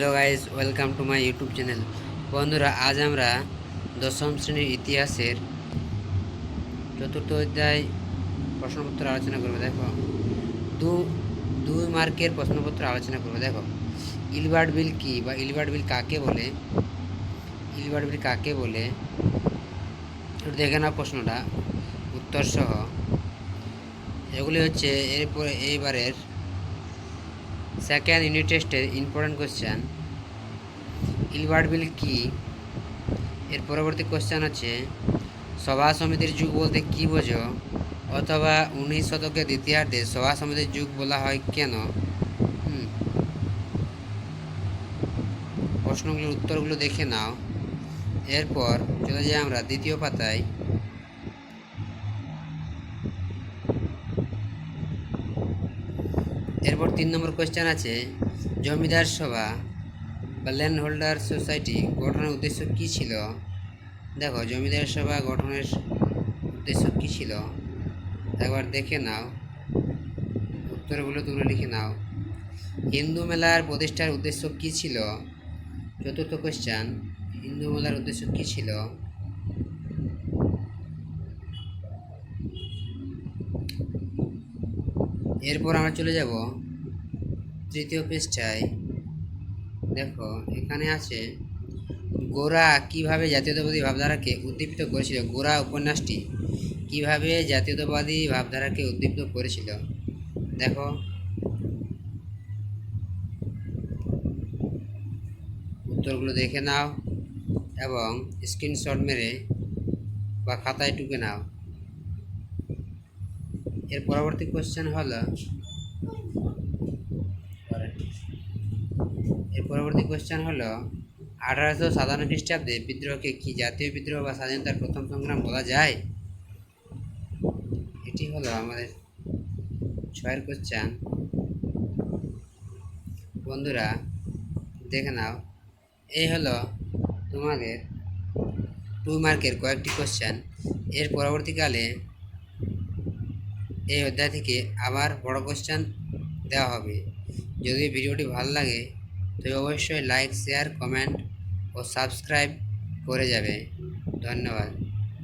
Hello guys welcome to my YouTube channel বন্ধুরা, আজ আমরা দশম শ্রেণির ইতিহাসের চতুর্থ অধ্যায় প্রশ্নপত্র আলোচনা করব, দেখো। দু, দুই মার্কের প্রশ্নপত্র আলোচনা করব, দেখো। ইলবার্ট বিল কি বা ইলবার্ট বিল কাকে বলে? ইলবার্ট বিল কাকে বলে? একটু দেখে নাও প্রশ্নটা উত্তর সহ এগুলি হচ্ছে এরপরে, এইবারের সেকেন্ড ইউনিট টেস্টের ইম্পর্টেন্ট কোশ্চেন ইলবার্ট বিল কি? এর পরবর্তী কোশ্চেন হচ্ছে, সভা সমিতির যুগ বলতে কি বোঝো? অথবা উনিশ শতকের দ্বিতীয়ার্ধে সভা সমিতির যুগ বলা হয় কেন। প্রশ্নগুলোর উত্তরগুলো দেখে নাও। এরপর চলে যাই আমরা দ্বিতীয় পাতায়। এরপর তিন নম্বর কোয়েশ্চেন আছে, জমিদার সভা বা ল্যান্ড হোল্ডার সোসাইটি গঠনের উদ্দেশ্য কী ছিল? দেখো, জমিদার সভা গঠনের উদ্দেশ্য কী ছিল? একবার দেখে নাও, উত্তরগুলো তোমরা লিখে নাও। হিন্দু মেলার প্রতিষ্ঠার উদ্দেশ্য কী ছিল? চতুর্থ কোয়েশ্চেন হিন্দু মেলার উদ্দেশ্য কী ছিল? এরপর আমরা চলে যাব তৃতীয় পৃষ্ঠায়। দেখো, এখানে আছে, গোরা কীভাবে জাতীয়তাবাদী ভাবধারাকে উদ্দীপিত করেছিল? গোরা উপন্যাসটি কীভাবে জাতীয়তাবাদী ভাবধারাকে উদ্দীপিত করেছিল? দেখো। উত্তরগুলো দেখে নাও এবং স্ক্রিনশট মেরে বা খাতায় টুকে নাও। এর পরবর্তী কোশ্চেন হলো? এর পরবর্তী কোশ্চেন হলো, আঠারোশো সাতান্ন খ্রিস্টাব্দে বিদ্রোহকে কি জাতীয় বিদ্রোহ বা স্বাধীনতার প্রথম সংগ্রাম বলা যায়? এটি হলো আমাদের ছয়ের কোশ্চেন বন্ধুরা, দেখে নাও। এই হলো তোমাদের টু মার্কের কয়েকটি কোশ্চেন এর পরবর্তীকালে এই অধ্যায় থেকে আবার বড় কোশ্চেন দেওয়া হবে। যদি ভিডিওটি ভালো লাগে তবে অবশ্যই লাইক শেয়ার কমেন্ট ও সাবস্ক্রাইব করে যাবে। ধন্যবাদ।